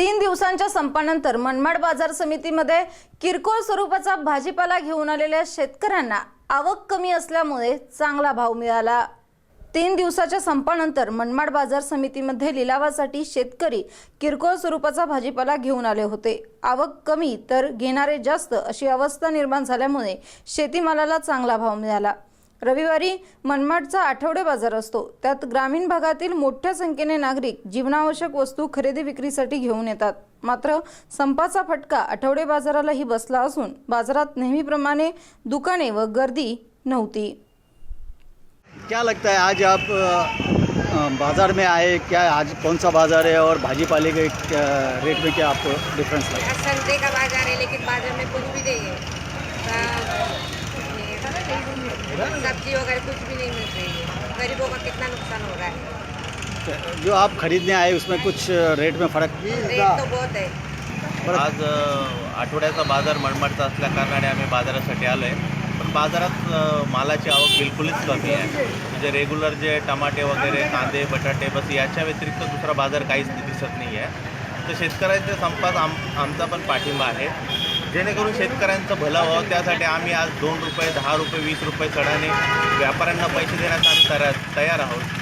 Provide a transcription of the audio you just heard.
तीन दिवसांच्या संपानंतर मनमाड बाजार समितीमध्ये किरकोळ स्वरूपाचा भाजीपाला घेऊन आलेल्या शेतकऱ्यांना आवक कमी असल्यामुळे चांगला भाव मिळाला. तीन दिवसाच्या संपानंतर मनमाड बाजार समितीमध्ये लिलावासाठी शेतकरी किरकोळ स्वरूपाचा भाजीपाला घेऊन आले होते. आवक कमी तर घेणारे जास्त अशी अवस्था निर्माण झाल्यामुळे शेतीमालाला चांगला भाव मिळाला. रविवारी मनमाडचा आठवडे बाजार असतो. त्यात ग्रामीण भागातील मोठ्या संख्येने नागरिक जीवनावश्यक वस्तू खरेदी विक्रीसाठी घेऊन येतात. मात्र संपाचा फटका आठवडे बाजारालाही बसला असून बाजारात नेहमीप्रमाणे दुकाने व गर्दी नव्हती. क्या लगता है आज आप बाज़ार में आए? क्या आज कौन सा बाज़ार है और भाजी पाले के क्या रेट में क्या आपको डिफरेंस लगा संडे का बाजार है लेकिन बाजार में कुछ भी नहीं है सब- सब्जी वगैरह कुछ भी नहीं मिल रही है गरीबों का कितना नुकसान हो रहा है? जो आप खरीदने आए उसमें कुछ रेट में फ़र्क? रेट तो बहुत है. आज आठवड्याचा बाजार मनमाडचा असल्या कारणाने आम्ही बाजारासाठी आलो आहे पण बाजारात मालाची आवक बिलकुलच कमी आहे. म्हणजे रेग्युलर जे टमाटे वगैरे कांदे बटाटे बस याच्या व्यतिरिक्त दुसरा बाजार काहीच दिसत नाही आहे तर शेतकऱ्यांच्या संपात आम आमचा पण पाठिंबा आहे. जेणेकरून शेतकऱ्यांचं भलं व्हावं. त्यासाठी आम्ही आज दोन रुपये दहा रुपये वीस रुपये चढाने व्यापाऱ्यांना पैसे देण्यास आम्ही तयार तयार आहोत.